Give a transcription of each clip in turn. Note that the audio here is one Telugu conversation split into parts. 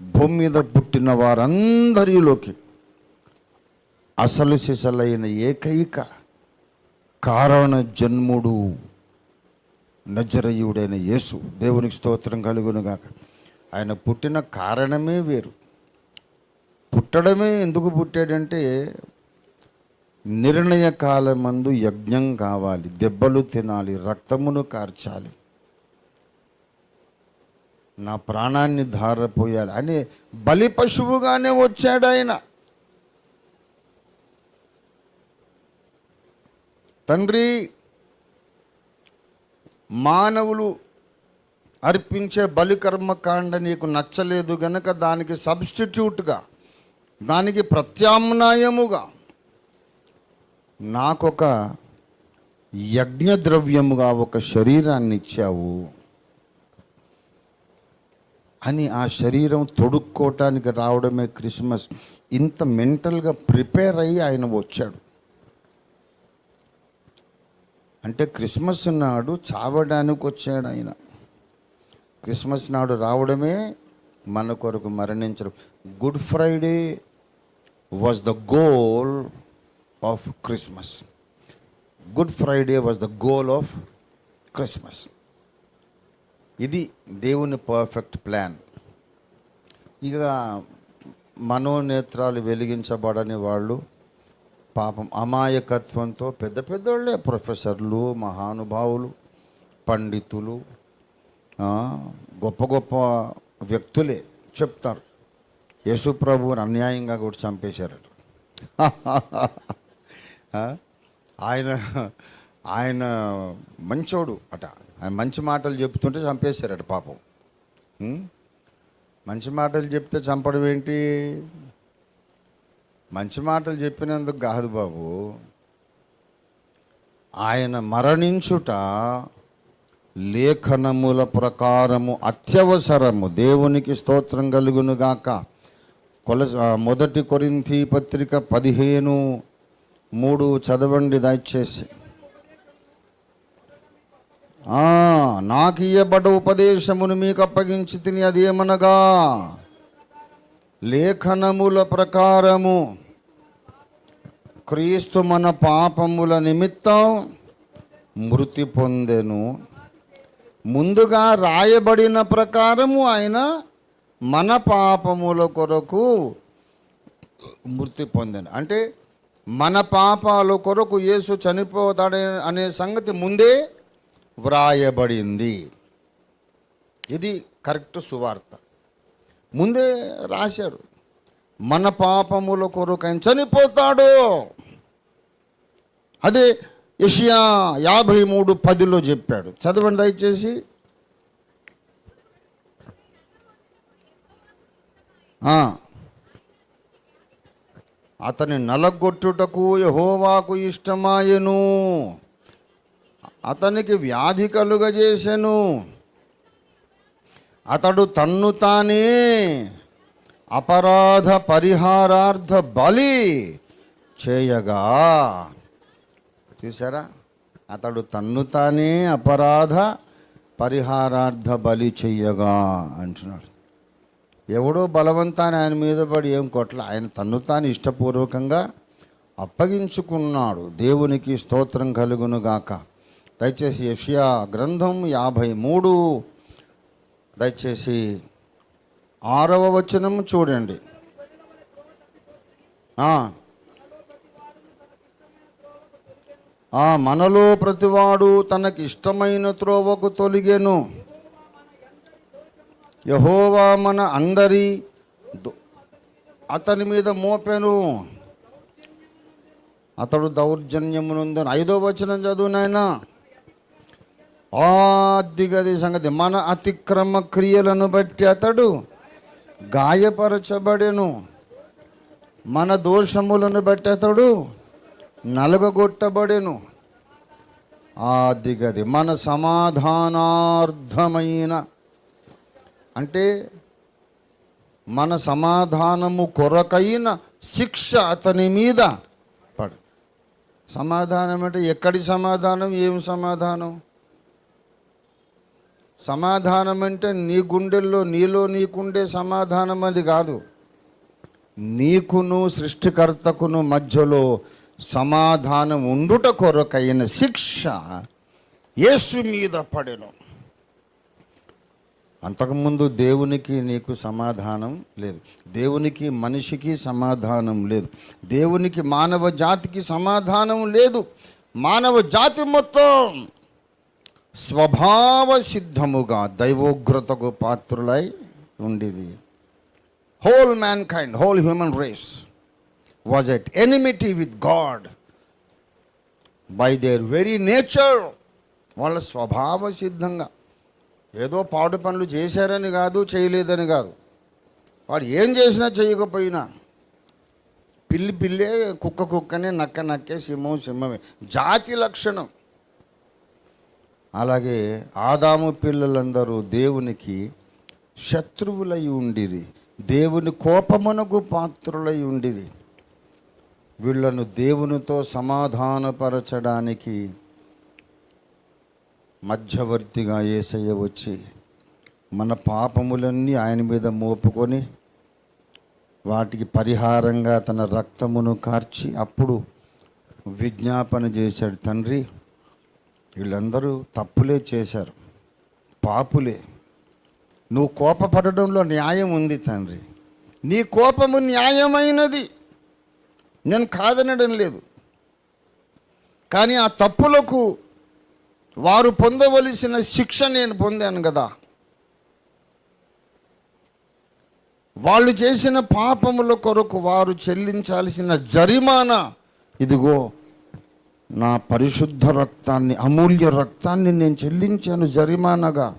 భూమి మీద పుట్టిన వారందరిలోకి అసలు సిసలైన ఏకైక కారణ జన్ముడు నజరయుడైన యేసు. దేవునికి స్తోత్రం కలుగునుగాక. ఆయన పుట్టిన కారణమే వేరు. పుట్టడమే ఎందుకు పుట్టాడంటే నిర్ణయ కాలమందు యజ్ఞం కావాలి దెబ్బలు తినాలి రక్తమును కార్చాలి. నా ప్రాణాన్ని ధారపోయాలి. అని బలి పశువుగానే వచ్చాడు ఆయన తండ్రి మానవులు అర్పించే బలి కర్మకాండ నీకు నచ్చలేదు గనక దానికి సబ్స్టిట్యూట్గా దానికి ప్రత్యామ్నాయముగా నాకొక యజ్ఞ ద్రవ్యముగా ఒక శరీరాన్ని ఇచ్చావు అని ఆ శరీరం తొడుక్కోవటానికి రావడమే క్రిస్మస్. ఇంత మెంటల్గా ప్రిపేర్ అయ్యి ఆయన వచ్చాడు. అంటే క్రిస్మస్ నాడు చావడానికి వచ్చాడు ఆయన. క్రిస్మస్ నాడు రావడమే మన కొరకు మరణించడం. Good Friday was the goal of Christmas. Good Friday was the goal of Christmas. ఇది దేవుని పర్ఫెక్ట్ ప్లాన్ ఇక మనోనేత్రాలు వెలిగించబడని వాళ్ళు పాపం అమాయకత్వంతో పెద్ద పెద్దోళ్ళే ప్రొఫెసర్లు మహానుభావులు పండితులు గొప్ప గొప్ప వ్యక్తులే చెప్తారు. యేసుప్రభువుని అన్యాయంగా కూడా చంపేశారట. ఆయన ఆయన మంచోడు అట. ఆయన మంచి మాటలు చెప్తుంటే చంపేశారట పాపం. మంచి మాటలు చెప్తే చంపడం ఏంటి? మంచి మాటలు చెప్పినందుకు కాదు బాబు. ఆయన మరణించుట లేఖనముల ప్రకారము అత్యవసరము. దేవునికి స్తోత్రం కలుగునుగాక కొల మొదటి కొరింథీ పత్రిక పదిహేను మూడు చదవండి దయచేసి. నాకు ఇయ్యబడ్డ ఉపదేశమును మీకు అప్పగించి తిని అదేమనగా లేఖనముల ప్రకారము క్రీస్తు మన పాపముల నిమిత్తం మృతి పొందెను. ముందుగా రాయబడిన ప్రకారము ఆయన మన పాపముల కొరకు మృతి పొందాను. అంటే మన పాపాల కొరకు యేసు చనిపోతాడే అనే సంగతి ముందే వ్రాయబడింది. ఇది కరెక్ట్ సువార్త. ముందే రాశాడు మన పాపముల కొరకై చనిపోతాడు. అదే యషియా యాభై మూడు పదిలో చెప్పాడు. చదవండి దయచేసి. అతని నలగొట్టుటకు యహోవాకు ఇష్టమాయను. అతనికి వ్యాధి కలుగజేసెను. అతడు తన్ను తానే అపరాధ పరిహారార్థ బలి చేయగా. చూసారా అతడు తన్ను తానే అపరాధ పరిహారార్థ బలి చెయ్యగా అంటున్నాడు. ఎవడో బలవంతాన్ని ఆయన మీద పడి ఏం కొట్ల ఆయన తన్ను తాను ఇష్టపూర్వకంగా అప్పగించుకున్నాడు. దేవునికి స్తోత్రం కలుగును గాక. దయచేసి యషియా గ్రంథం యాభై మూడు. దయచేసి ఆరవ వచనం చూడండి. మనలో ప్రతివాడు తనకి ఇష్టమైన త్రోవకు తొలిగేను. యహోవా మన అందరి అతని మీద మోపెను. అతడు దౌర్జన్యమునుందని. ఐదో వచనం చదువునైనా ఆదిగది సంగతి. మన అతిక్రమ క్రియలను బట్టి అతడు గాయపరచబడెను. మన దోషములను బట్టి అతడు నలుగగొట్టబడెను. ఆదిగది మన సమాధానార్థమైన అంటే మన సమాధానము కొరకైన శిక్ష అతని మీద పడు. సమాధానం అంటే ఎక్కడి సమాధానం? ఏం సమాధానం? సమాధానం అంటే నీ గుండెల్లో నీలో నీకుండే సమాధానం అది కాదు. నీకును సృష్టికర్తకును మధ్యలో సమాధానం ఉండుట కొరకైన శిక్ష యేసు మీద పడెను. అంతకుముందు దేవునికి నీకు సమాధానం లేదు. దేవునికి మనిషికి సమాధానం లేదు. దేవునికి మానవ జాతికి సమాధానం లేదు. మానవ జాతి మొత్తం స్వభావ సిద్ధముగా దైవోగ్రతకు పాత్రులై ఉండేది whole mankind whole human race was at enmity with God by their very nature వాళ్ళ స్వభావ సిద్ధంగా ఏదో పాడు పనులు చేశారని కాదు చేయలేదని కాదు. వాడు ఏం చేసినా చేయకపోయినా పిల్లి పిల్లే కుక్క కుక్కనే నక్క నక్కే సింహం సింహమే. జాతి లక్షణం. అలాగే ఆదాము పిల్లలందరూ దేవునికి శత్రువులై ఉండిరి. దేవుని కోపమునకు పాత్రులై ఉండిరి. వీళ్ళను దేవునితో సమాధానపరచడానికి మధ్యవర్తిగా ఏసయ్య వచ్చి మన పాపములన్నీ ఆయన మీద మోపుకొని వాటికి పరిహారంగా తన రక్తమును కార్చి అప్పుడు విజ్ఞాపన చేశాడు తండ్రి వీళ్ళందరూ తప్పులే చేశారు. పాపులే. నువ్వు కోపపడడంలో న్యాయం ఉంది తండ్రి. నీ కోపము న్యాయమైనది. నేను కాదనడం లేదు. కానీ ఆ తప్పులకు వారు పొందవలసిన శిక్ష నేను పొందాను కదా. వాళ్ళు చేసిన పాపముల కొరకు వారు చెల్లించాల్సిన జరిమానా. ఇదిగో నా పరిశుద్ధ రక్తాన్ని అమూల్య రక్తాన్ని నేను చెల్లించాను జరిమానగా.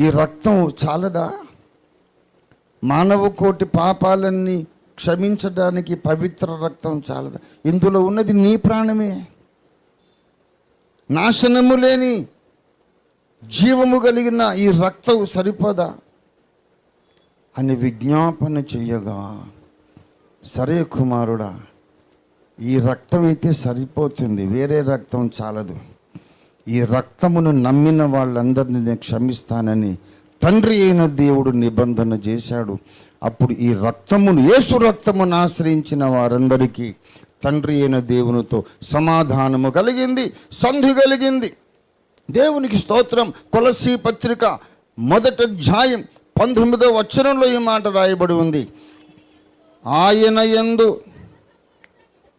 ఈ రక్తం చాలదా? మానవ కోటి పాపాలన్నీ క్షమించడానికి పవిత్ర రక్తం చాలదా? ఇందులో ఉన్నది నీ ప్రాణమే. నాశనము లేని జీవము కలిగిన ఈ రక్తం సరిపోదా? అని విజ్ఞాపన చెయ్యగా. సరే కుమారుడా ఈ రక్తం అయితే సరిపోతుంది వేరే రక్తం చాలదు. ఈ రక్తమును నమ్మిన వాళ్ళందరినీ నేను క్షమిస్తానని తండ్రి అయిన దేవుడు నిబంధన చేశాడు. అప్పుడు ఈ రక్తమును యేసు రక్తమును ఆశ్రయించిన వారందరికీ తండ్రి అయిన దేవునితో సమాధానము కలిగింది సంధి కలిగింది. దేవునికి స్తోత్రం కొలసి పత్రిక మొదట ధ్యాయం పంతొమ్మిదవ వచ్చరంలో ఈ మాట రాయబడి ఉంది. ఆయన యందు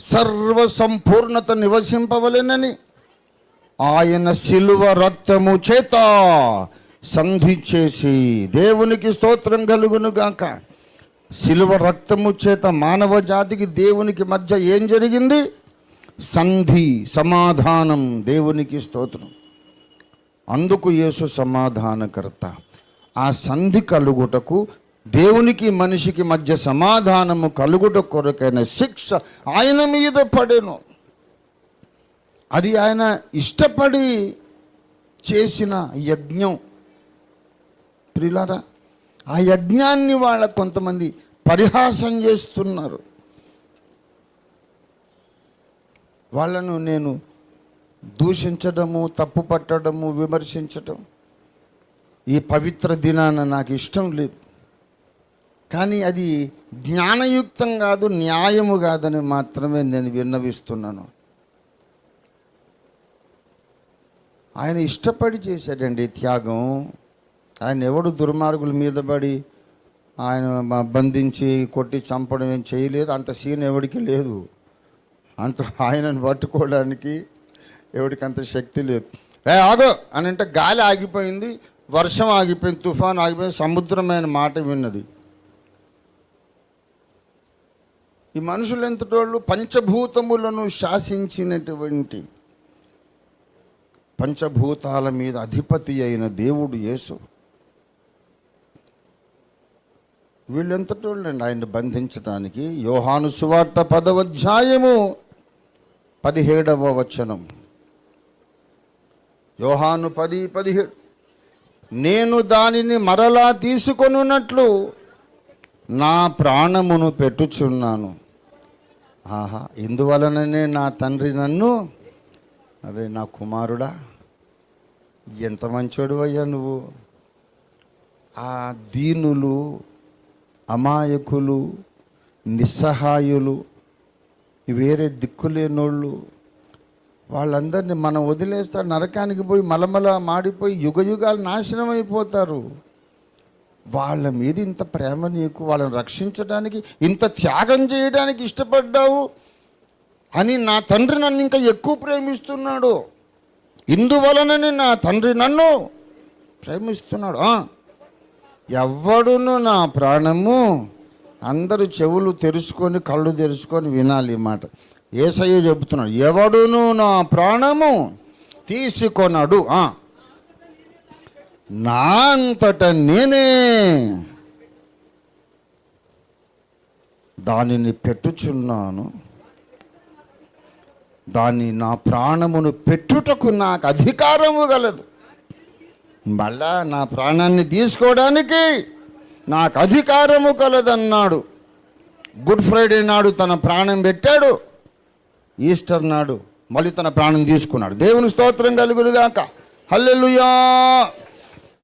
సర్వ సంపూర్ణత నివసింపవలెనని ఆయన శిలువ రక్తము చేత సంధి చేసి దేవునికి స్తోత్రం కలుగును గాక. శిలువ రక్తము చేత మానవ జాతికి దేవునికి మధ్య ఏం జరిగింది? సంధి సమాధానం దేవునికి స్తోత్రం. అందుకు యేసు సమాధానకర్త ఆ సంధి కలుగుటకు దేవునికి మనిషికి మధ్య సమాధానము కలుగుట కొరకైన శిక్ష ఆయన మీద పడేను. అది ఆయన ఇష్టపడి చేసిన యజ్ఞం. ప్రిలారా ఆ యజ్ఞాన్ని వాళ్ళ కొంతమంది పరిహాసం చేస్తున్నారు. వాళ్ళను నేను దూషించడము తప్పు పట్టడము విమర్శించడం ఈ పవిత్ర దినాన నాకు ఇష్టం లేదు. కానీ అది జ్ఞానయుక్తం కాదు న్యాయము కాదని మాత్రమే నేను విన్నవిస్తున్నాను. ఆయన ఇష్టపడి చేశాడండి త్యాగం. ఆయన ఎవడు దుర్మార్గుల మీద పడి ఆయన బంధించి కొట్టి చంపడం ఏం చేయలేదు. అంత సీన్ ఎవడికి లేదు. అంత ఆయనను పట్టుకోవడానికి ఎవడికి అంత శక్తి లేదు. రే ఆగో! అని అంటే గాలి ఆగిపోయింది వర్షం ఆగిపోయింది తుఫాన్ ఆగిపోయింది సముద్రమైన మాట విన్నది. ఈ మనుషులు ఎంతటోళ్ళు పంచభూతములను శాసించినటువంటి పంచభూతాల మీద అధిపతి అయిన దేవుడు యేసు. వీళ్ళెంతటోళ్ళండి ఆయన బంధించడానికి యోహాను సువార్త పదవధ్యాయము పదిహేడవ వచనం. యోహాను పది పదిహేడు నేను దానిని మరలా తీసుకొనున్నట్లు నా ప్రాణమును పెట్టుచున్నాను. ఆహా ఇందువలననే నా తండ్రి నన్ను అరే నా కుమారుడా ఎంత మంచోడు అయ్యా నువ్వు. ఆ దీనులు అమాయకులు నిస్సహాయులు వేరే దిక్కులేనోళ్ళు వాళ్ళందరినీ మనం వదిలేస్తారు నరకానికి పోయి మలమల మాడిపోయి యుగ యుగాలు నాశనం అయిపోతారు వాళ్ళ మీద ఇంత ప్రేమ నీకు వాళ్ళని రక్షించడానికి ఇంత త్యాగం చేయడానికి ఇష్టపడ్డావు అని నా తండ్రి నన్ను ఇంకా ఎక్కువ ప్రేమిస్తున్నాడు. ఇందువలనని నా తండ్రి నన్ను ప్రేమిస్తున్నాడు. ఎవడును నా ప్రాణము అందరూ చెవులు తెరుచుకొని కళ్ళు తెరుచుకొని వినాలి ఈ మాట. ఏసయ్య చెబుతున్నాడు ఎవడును నా ప్రాణము తీసుకొనడు. ఆ. నా అంతట నేనే దానిని పెట్టుచున్నాను. దాన్ని నా ప్రాణమును పెట్టుటకు నాకు అధికారము గలదు. మళ్ళా నా ప్రాణాన్ని తీసుకోవడానికి నాకు అధికారము కలదన్నాడు గుడ్ ఫ్రైడే నాడు తన ప్రాణం పెట్టాడు. ఈస్టర్ నాడు మళ్ళీ తన ప్రాణం తీసుకున్నాడు. దేవుని స్తోత్రం కలుగులుగాక హల్లెలుయా!